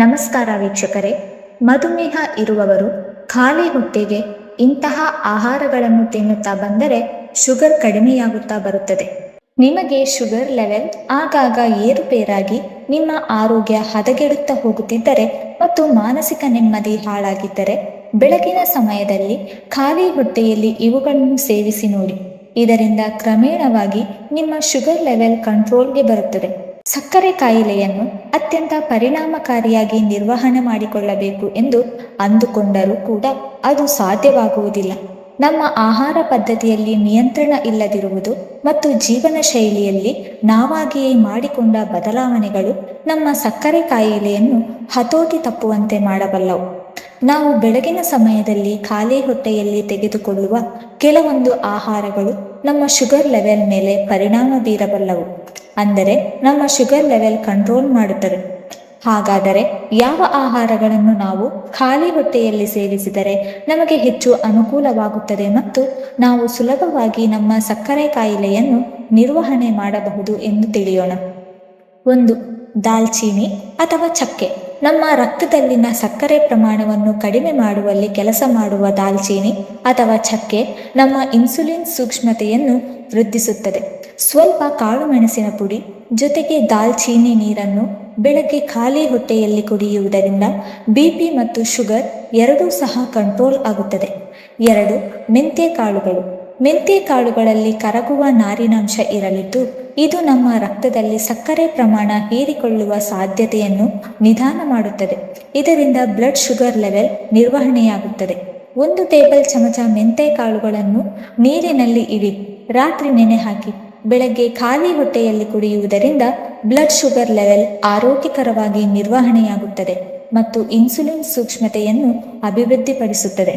ನಮಸ್ಕಾರ ವೀಕ್ಷಕರೇ. ಮಧುಮೇಹ ಇರುವವರು ಖಾಲಿ ಹೊಟ್ಟೆಗೆ ಇಂತಹ ಆಹಾರಗಳನ್ನು ತಿನ್ನುತ್ತಾ ಬಂದರೆ ಶುಗರ್ ಕಡಿಮೆಯಾಗುತ್ತಾ ಬರುತ್ತದೆ. ನಿಮಗೆ ಶುಗರ್ ಲೆವೆಲ್ ಆಗಾಗ ಏರುಪೇರಾಗಿ ನಿಮ್ಮ ಆರೋಗ್ಯ ಹದಗೆಡುತ್ತಾ ಹೋಗುತ್ತಿದ್ದರೆ ಮತ್ತು ಮಾನಸಿಕ ನೆಮ್ಮದಿ ಹಾಳಾಗಿದ್ದರೆ ಬೆಳಗಿನ ಸಮಯದಲ್ಲಿ ಖಾಲಿ ಹೊಟ್ಟೆಯಲ್ಲಿ ಇವುಗಳನ್ನು ಸೇವಿಸಿ ನೋಡಿ. ಇದರಿಂದ ಕ್ರಮೇಣವಾಗಿ ನಿಮ್ಮ ಶುಗರ್ ಲೆವೆಲ್ ಕಂಟ್ರೋಲ್ಗೆ ಬರುತ್ತದೆ. ಸಕ್ಕರೆ ಕಾಯಿಲೆಯನ್ನು ಅತ್ಯಂತ ಪರಿಣಾಮಕಾರಿಯಾಗಿ ನಿರ್ವಹಣೆ ಮಾಡಿಕೊಳ್ಳಬೇಕು ಎಂದು ಅಂದುಕೊಂಡರೂ ಕೂಡ ಅದು ಸಾಧ್ಯವಾಗುವುದಿಲ್ಲ. ನಮ್ಮ ಆಹಾರ ಪದ್ಧತಿಯಲ್ಲಿ ನಿಯಂತ್ರಣ ಇಲ್ಲದಿರುವುದು ಮತ್ತು ಜೀವನ ಶೈಲಿಯಲ್ಲಿ ನಾವಾಗಿಯೇ ಮಾಡಿಕೊಂಡ ಬದಲಾವಣೆಗಳು ನಮ್ಮ ಸಕ್ಕರೆ ಕಾಯಿಲೆಯನ್ನು ಹತೋಟಿ ತಪ್ಪುವಂತೆ ಮಾಡಬಲ್ಲವು. ನಾವು ಬೆಳಗಿನ ಸಮಯದಲ್ಲಿ ಖಾಲಿ ಹೊಟ್ಟೆಯಲ್ಲಿ ತೆಗೆದುಕೊಳ್ಳುವ ಕೆಲವೊಂದು ಆಹಾರಗಳು ನಮ್ಮ ಶುಗರ್ ಲೆವೆಲ್ ಮೇಲೆ ಪರಿಣಾಮ ಬೀರಬಲ್ಲವು. ಅಂದರೆ ನಮ್ಮ ಶುಗರ್ ಲೆವೆಲ್ ಕಂಟ್ರೋಲ್ ಮಾಡುತ್ತದೆ. ಹಾಗಾದರೆ ಯಾವ ಆಹಾರಗಳನ್ನು ನಾವು ಖಾಲಿ ಹೊಟ್ಟೆಯಲ್ಲಿ ಸೇವಿಸಿದರೆ ನಮಗೆ ಹೆಚ್ಚು ಅನುಕೂಲವಾಗುತ್ತದೆ ಮತ್ತು ನಾವು ಸುಲಭವಾಗಿ ನಮ್ಮ ಸಕ್ಕರೆ ಕಾಯಿಲೆಯನ್ನು ನಿರ್ವಹಣೆ ಮಾಡಬಹುದು ಎಂದು ತಿಳಿಯೋಣ. ಒಂದು, ದಾಲ್ಚೀನಿ ಅಥವಾ ಚಕ್ಕೆ. ನಮ್ಮ ರಕ್ತದಲ್ಲಿನ ಸಕ್ಕರೆ ಪ್ರಮಾಣವನ್ನು ಕಡಿಮೆ ಮಾಡುವಲ್ಲಿ ಕೆಲಸ ಮಾಡುವ ದಾಲ್ಚೀನಿ ಅಥವಾ ಚಕ್ಕೆ ನಮ್ಮ ಇನ್ಸುಲಿನ್ ಸೂಕ್ಷ್ಮತೆಯನ್ನು ವೃದ್ಧಿಸುತ್ತದೆ. ಸ್ವಲ್ಪ ಕಾಳು ಮೆಣಸಿನ ಪುಡಿ ಜೊತೆಗೆ ದಾಲ್ಚೀನಿ ನೀರನ್ನು ಬೆಳಗ್ಗೆ ಖಾಲಿ ಹೊಟ್ಟೆಯಲ್ಲಿ ಕುಡಿಯುವುದರಿಂದ ಬಿ ಪಿ ಮತ್ತು ಶುಗರ್ ಎರಡೂ ಸಹ ಕಂಟ್ರೋಲ್ ಆಗುತ್ತದೆ. ಎರಡು ಮೆಂತ್ಯ ಕಾಳುಗಳು. ಮೆಂತ್ಯ ಕಾಳುಗಳಲ್ಲಿ ಕರಗುವ ನಾರಿನಾಂಶ ಇರಲಿದ್ದು, ಇದು ನಮ್ಮ ರಕ್ತದಲ್ಲಿ ಸಕ್ಕರೆ ಪ್ರಮಾಣ ಹೀರಿಕೊಳ್ಳುವ ಸಾಧ್ಯತೆಯನ್ನು ನಿಧಾನ ಮಾಡುತ್ತದೆ. ಇದರಿಂದ ಬ್ಲಡ್ ಶುಗರ್ ಲೆವೆಲ್ ನಿರ್ವಹಣೆಯಾಗುತ್ತದೆ. ಒಂದು ಟೇಬಲ್ ಚಮಚ ಮೆಂತೆ ಕಾಳುಗಳನ್ನು ನೀರಿನಲ್ಲಿ ಇಡಿ, ರಾತ್ರಿ ನೆನೆ ಹಾಕಿ. ಬೆಳಗ್ಗೆ ಖಾಲಿ ಹೊಟ್ಟೆಯಲ್ಲಿ ಕುಡಿಯುವುದರಿಂದ ಬ್ಲಡ್ ಶುಗರ್ ಲೆವೆಲ್ ಆರೋಗ್ಯಕರವಾಗಿ ನಿರ್ವಹಣೆಯಾಗುತ್ತದೆ ಮತ್ತು ಇನ್ಸುಲಿನ್ ಸೂಕ್ಷ್ಮತೆಯನ್ನು ಅಭಿವೃದ್ಧಿಪಡಿಸುತ್ತದೆ.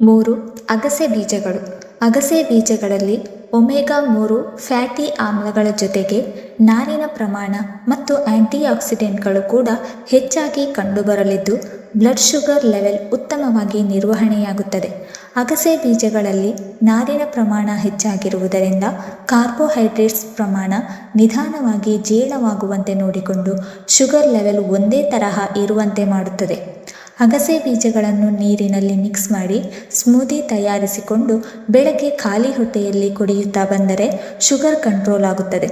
ಮೂರು, ಅಗಸೆ ಬೀಜಗಳು. ಅಗಸೆ ಬೀಜಗಳಲ್ಲಿ ಒಮೆಗಾ ಮೂರು ಫ್ಯಾಟಿ ಆಮ್ಲಗಳ ಜೊತೆಗೆ ನಾರಿನ ಪ್ರಮಾಣ ಮತ್ತು ಆಂಟಿಆಕ್ಸಿಡೆಂಟ್ಗಳು ಕೂಡ ಹೆಚ್ಚಾಗಿ ಕಂಡುಬರಲಿದ್ದು, ಬ್ಲಡ್ ಶುಗರ್ ಲೆವೆಲ್ ಉತ್ತಮವಾಗಿ ನಿರ್ವಹಣೆಯಾಗುತ್ತದೆ. ಅಗಸೆ ಬೀಜಗಳಲ್ಲಿ ನಾರಿನ ಪ್ರಮಾಣ ಹೆಚ್ಚಾಗಿರುವುದರಿಂದ ಕಾರ್ಬೋಹೈಡ್ರೇಟ್ಸ್ ಪ್ರಮಾಣ ನಿಧಾನವಾಗಿ ಜೀರ್ಣವಾಗುವಂತೆ ನೋಡಿಕೊಂಡು ಶುಗರ್ ಲೆವೆಲ್ ಒಂದೇ ತರಹ ಇರುವಂತೆ ಮಾಡುತ್ತದೆ. ಅಗಸೆ ಬೀಜಗಳನ್ನು ನೀರಿನಲ್ಲಿ ಮಿಕ್ಸ್ ಮಾಡಿ ಸ್ಮೂದಿ ತಯಾರಿಸಿಕೊಂಡು ಬೆಳಗ್ಗೆ ಖಾಲಿ ಹೊಟ್ಟೆಯಲ್ಲಿ ಕುಡಿಯುತ್ತಾ ಬಂದರೆ ಶುಗರ್ ಕಂಟ್ರೋಲ್ ಆಗುತ್ತದೆ.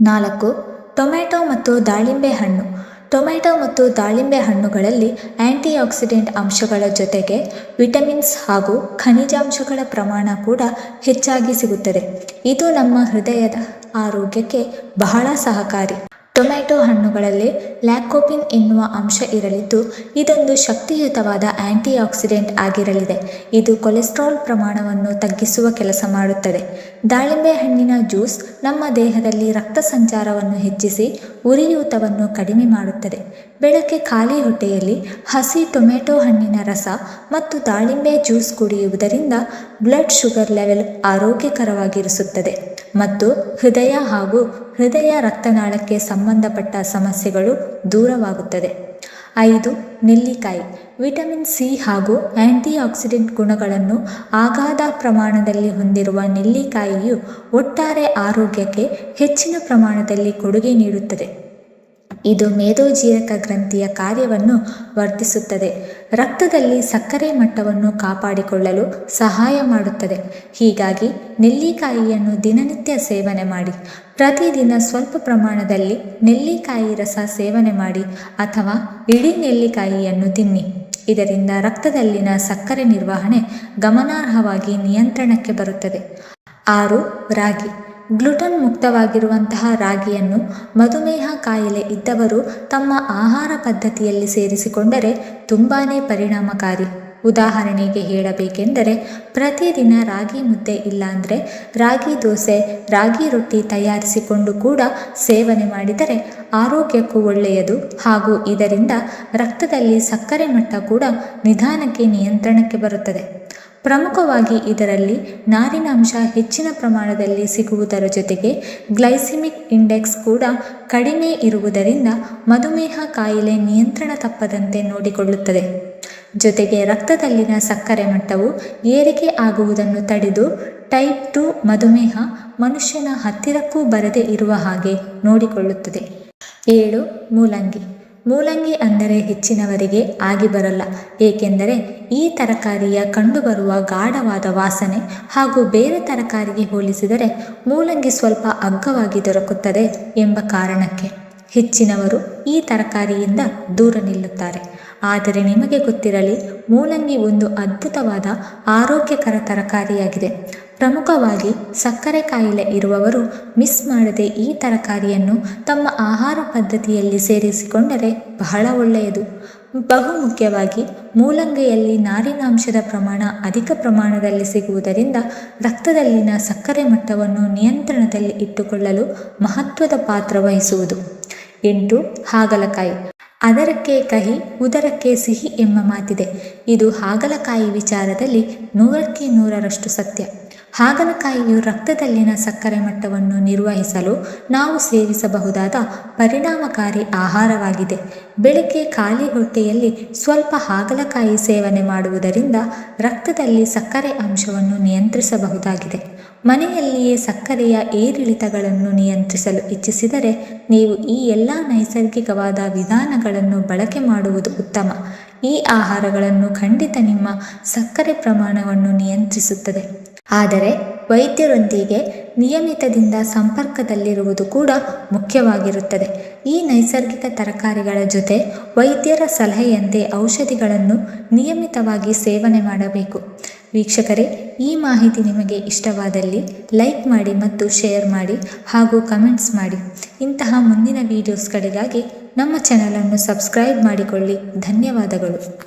ನಾಲ್ಕು, ಟೊಮ್ಯಾಟೊ ಮತ್ತು ದಾಳಿಂಬೆ ಹಣ್ಣು. ಟೊಮ್ಯಾಟೊ ಮತ್ತು ದಾಳಿಂಬೆ ಹಣ್ಣುಗಳಲ್ಲಿ ಆ್ಯಂಟಿ ಆಕ್ಸಿಡೆಂಟ್ ಅಂಶಗಳ ಜೊತೆಗೆ ವಿಟಮಿನ್ಸ್ ಹಾಗೂ ಖನಿಜಾಂಶಗಳ ಪ್ರಮಾಣ ಕೂಡ ಹೆಚ್ಚಾಗಿ ಸಿಗುತ್ತದೆ. ಇದು ನಮ್ಮ ಹೃದಯದ ಆರೋಗ್ಯಕ್ಕೆ ಬಹಳ ಸಹಕಾರಿ. ಟೊಮ್ಯಾಟೊ ಹಣ್ಣುಗಳಲ್ಲಿ ಲ್ಯಾಕೋಪಿನ್ ಎನ್ನುವ ಅಂಶ ಇರಲಿದ್ದು, ಇದೊಂದು ಶಕ್ತಿಯುತವಾದ ಆ್ಯಂಟಿ ಆಕ್ಸಿಡೆಂಟ್ ಆಗಿರಲಿದೆ. ಇದು ಕೊಲೆಸ್ಟ್ರಾಲ್ ಪ್ರಮಾಣವನ್ನು ತಗ್ಗಿಸುವ ಕೆಲಸ ಮಾಡುತ್ತದೆ. ದಾಳಿಂಬೆ ಹಣ್ಣಿನ ಜ್ಯೂಸ್ ನಮ್ಮ ದೇಹದಲ್ಲಿ ರಕ್ತ ಸಂಚಾರವನ್ನು ಹೆಚ್ಚಿಸಿ ಉರಿಯೂತವನ್ನು ಕಡಿಮೆ ಮಾಡುತ್ತದೆ. ಬೆಳಗ್ಗೆ ಖಾಲಿ ಹೊಟ್ಟೆಯಲ್ಲಿ ಹಸಿ ಟೊಮೆಟೊ ಹಣ್ಣಿನ ರಸ ಮತ್ತು ದಾಳಿಂಬೆ ಜ್ಯೂಸ್ ಕುಡಿಯುವುದರಿಂದ ಬ್ಲಡ್ ಶುಗರ್ ಲೆವೆಲ್ ಆರೋಗ್ಯಕರವಾಗಿರಿಸುತ್ತದೆ ಮತ್ತು ಹೃದಯ ಹಾಗೂ ಹೃದಯ ರಕ್ತನಾಳಕ್ಕೆ ಸಂಬಂಧಪಟ್ಟ ಸಮಸ್ಯೆಗಳು ದೂರವಾಗುತ್ತದೆ. ಐದು, ನೆಲ್ಲಿಕಾಯಿ. ವಿಟಮಿನ್ ಸಿ ಹಾಗೂ ಆಂಟಿಆಕ್ಸಿಡೆಂಟ್ ಗುಣಗಳನ್ನು ಆಗಾಧ ಪ್ರಮಾಣದಲ್ಲಿ ಹೊಂದಿರುವ ನೆಲ್ಲಿಕಾಯಿಯು ಒಟ್ಟಾರೆ ಆರೋಗ್ಯಕ್ಕೆ ಹೆಚ್ಚಿನ ಪ್ರಮಾಣದಲ್ಲಿ ಕೊಡುಗೆ ನೀಡುತ್ತದೆ. ಇದು ಮೇದೋಜೀರಕ ಗ್ರಂಥಿಯ ಕಾರ್ಯವನ್ನು ವರ್ಧಿಸುತ್ತದೆ. ರಕ್ತದಲ್ಲಿ ಸಕ್ಕರೆ ಮಟ್ಟವನ್ನು ಕಾಪಾಡಿಕೊಳ್ಳಲು ಸಹಾಯ ಮಾಡುತ್ತದೆ. ಹೀಗಾಗಿ ನೆಲ್ಲಿಕಾಯಿಯನ್ನು ದಿನನಿತ್ಯ ಸೇವನೆ ಮಾಡಿ. ಪ್ರತಿದಿನ ಸ್ವಲ್ಪ ಪ್ರಮಾಣದಲ್ಲಿ ನೆಲ್ಲಿಕಾಯಿ ರಸ ಸೇವನೆ ಮಾಡಿ ಅಥವಾ ಇಡೀ ನೆಲ್ಲಿಕಾಯಿಯನ್ನು ತಿನ್ನಿ. ಇದರಿಂದ ರಕ್ತದಲ್ಲಿನ ಸಕ್ಕರೆ ನಿರ್ವಹಣೆ ಗಮನಾರ್ಹವಾಗಿ ನಿಯಂತ್ರಣಕ್ಕೆ ಬರುತ್ತದೆ. ಆರು, ರಾಗಿ. ಗ್ಲುಟನ್ ಮುಕ್ತವಾಗಿರುವಂತಹ ರಾಗಿಯನ್ನು ಮಧುಮೇಹ ಕಾಯಿಲೆ ಇದ್ದವರು ತಮ್ಮ ಆಹಾರ ಪದ್ಧತಿಯಲ್ಲಿ ಸೇರಿಸಿಕೊಂಡರೆ ತುಂಬಾ ಪರಿಣಾಮಕಾರಿ. ಉದಾಹರಣೆಗೆ ಹೇಳಬೇಕೆಂದರೆ, ಪ್ರತಿದಿನ ರಾಗಿ ಮುದ್ದೆ ಇಲ್ಲಾಂದರೆ ರಾಗಿ ದೋಸೆ, ರಾಗಿ ರೊಟ್ಟಿ ತಯಾರಿಸಿಕೊಂಡು ಕೂಡ ಸೇವನೆ ಮಾಡಿದರೆ ಆರೋಗ್ಯಕ್ಕೂ ಒಳ್ಳೆಯದು ಹಾಗೂ ಇದರಿಂದ ರಕ್ತದಲ್ಲಿ ಸಕ್ಕರೆ ಮಟ್ಟ ಕೂಡ ನಿಧಾನಕ್ಕೆ ನಿಯಂತ್ರಣಕ್ಕೆ ಬರುತ್ತದೆ. ಪ್ರಮುಖವಾಗಿ ಇದರಲ್ಲಿ ನಾರಿನಾಂಶ ಹೆಚ್ಚಿನ ಪ್ರಮಾಣದಲ್ಲಿ ಸಿಗುವುದರ ಜೊತೆಗೆ ಗ್ಲೈಸಿಮಿಕ್ ಇಂಡೆಕ್ಸ್ ಕೂಡ ಕಡಿಮೆ ಇರುವುದರಿಂದ ಮಧುಮೇಹ ಕಾಯಿಲೆ ನಿಯಂತ್ರಣ ತಪ್ಪದಂತೆ ನೋಡಿಕೊಳ್ಳುತ್ತದೆ. ಜೊತೆಗೆ ರಕ್ತದಲ್ಲಿನ ಸಕ್ಕರೆ ಮಟ್ಟವು ಏರಿಕೆ ಆಗುವುದನ್ನು ತಡೆದು ಟೈಪ್ ಟು ಮಧುಮೇಹ ಮನುಷ್ಯನ ಹತ್ತಿರಕ್ಕೂ ಬರದೇ ಇರುವ ಹಾಗೆ ನೋಡಿಕೊಳ್ಳುತ್ತದೆ. ಏಳು, ಮೂಲಂಗಿ. ಮೂಲಂಗಿ ಅಂದರೆ ಹೆಚ್ಚಿನವರಿಗೆ ಆಗಿ ಬರಲ್ಲ, ಏಕೆಂದರೆ ಈ ತರಕಾರಿಯ ಕಂಡುಬರುವ ಗಾಢವಾದ ವಾಸನೆ ಹಾಗೂ ಬೇರೆ ತರಕಾರಿಗೆ ಹೋಲಿಸಿದರೆ ಮೂಲಂಗಿ ಸ್ವಲ್ಪ ಅಗ್ಗವಾಗಿ ದೊರಕುತ್ತದೆ ಎಂಬ ಕಾರಣಕ್ಕೆ ಹೆಚ್ಚಿನವರು ಈ ತರಕಾರಿಯಿಂದ ದೂರ ನಿಲ್ಲುತ್ತಾರೆ. ಆದರೆ ನಿಮಗೆ ಗೊತ್ತಿರಲಿ, ಮೂಲಂಗಿ ಒಂದು ಅದ್ಭುತವಾದ ಆರೋಗ್ಯಕರ ತರಕಾರಿಯಾಗಿದೆ. ಪ್ರಮುಖವಾಗಿ ಸಕ್ಕರೆ ಕಾಯಿಲೆ ಇರುವವರು ಮಿಸ್ ಮಾಡದೆ ಈ ತರಕಾರಿಯನ್ನು ತಮ್ಮ ಆಹಾರ ಪದ್ಧತಿಯಲ್ಲಿ ಸೇರಿಸಿಕೊಂಡರೆ ಬಹಳ ಒಳ್ಳೆಯದು. ಬಹುಮುಖ್ಯವಾಗಿ ಮೂಲಂಗಿಯಲ್ಲಿ ನಾರಿನಾಂಶದ ಪ್ರಮಾಣ ಅಧಿಕ ಪ್ರಮಾಣದಲ್ಲಿ ಸಿಗುವುದರಿಂದ ರಕ್ತದಲ್ಲಿನ ಸಕ್ಕರೆ ಮಟ್ಟವನ್ನು ನಿಯಂತ್ರಣದಲ್ಲಿ ಇಟ್ಟುಕೊಳ್ಳಲು ಮಹತ್ವದ ಪಾತ್ರ ವಹಿಸುವುದು. ಎಂಟು, ಹಾಗಲಕಾಯಿ. ಅದರಕ್ಕೆ ಕಹಿ ಉದರಕ್ಕೆ ಸಿಹಿ ಎಂಬ ಮಾತಿದೆ. ಇದು ಹಾಗಲಕಾಯಿ ವಿಚಾರದಲ್ಲಿ ನೂರಕ್ಕೆ ನೂರರಷ್ಟು ಸತ್ಯ. ಹಾಗಲಕಾಯಿಯು ರಕ್ತದಲ್ಲಿನ ಸಕ್ಕರೆ ಮಟ್ಟವನ್ನು ನಿರ್ವಹಿಸಲು ನಾವು ಸೇವಿಸಬಹುದಾದ ಪರಿಣಾಮಕಾರಿ ಆಹಾರವಾಗಿದೆ. ಬೆಳಗ್ಗೆ ಖಾಲಿ ಹೊಟ್ಟೆಯಲ್ಲಿ ಸ್ವಲ್ಪ ಹಾಗಲಕಾಯಿ ಸೇವನೆ ಮಾಡುವುದರಿಂದ ರಕ್ತದಲ್ಲಿ ಸಕ್ಕರೆ ಅಂಶವನ್ನು ನಿಯಂತ್ರಿಸಬಹುದಾಗಿದೆ. ಮನೆಯಲ್ಲಿಯೇ ಸಕ್ಕರೆಯ ಏರಿಳಿತಗಳನ್ನು ನಿಯಂತ್ರಿಸಲು ಇಚ್ಛಿಸಿದರೆ ನೀವು ಈ ಎಲ್ಲ ನೈಸರ್ಗಿಕವಾದ ವಿಧಾನಗಳನ್ನು ಬಳಕೆ ಮಾಡುವುದು ಉತ್ತಮ. ಈ ಆಹಾರಗಳನ್ನು ಖಂಡಿತ ನಿಮ್ಮ ಸಕ್ಕರೆ ಪ್ರಮಾಣವನ್ನು ನಿಯಂತ್ರಿಸುತ್ತದೆ. ಆದರೆ ವೈದ್ಯರೊಂದಿಗೆ ನಿಯಮಿತದಿಂದ ಸಂಪರ್ಕದಲ್ಲಿರುವುದು ಕೂಡ ಮುಖ್ಯವಾಗಿರುತ್ತದೆ. ಈ ನೈಸರ್ಗಿಕ ತರಕಾರಿಗಳ ಜೊತೆ ವೈದ್ಯರ ಸಲಹೆಯಂತೆ ಔಷಧಿಗಳನ್ನು ನಿಯಮಿತವಾಗಿ ಸೇವನೆ ಮಾಡಬೇಕು. ವೀಕ್ಷಕರೇ, ಈ ಮಾಹಿತಿ ನಿಮಗೆ ಇಷ್ಟವಾದಲ್ಲಿ ಲೈಕ್ ಮಾಡಿ ಮತ್ತು ಶೇರ್ ಮಾಡಿ ಹಾಗೂ ಕಮೆಂಟ್ಸ್ ಮಾಡಿ. ಇಂತಹ ಮುಂದಿನ ವೀಡಿಯೋಸ್ಗಳಿಗಾಗಿ ನಮ್ಮ ಚಾನಲನ್ನು ಸಬ್ಸ್ಕ್ರೈಬ್ ಮಾಡಿಕೊಳ್ಳಿ. ಧನ್ಯವಾದಗಳು.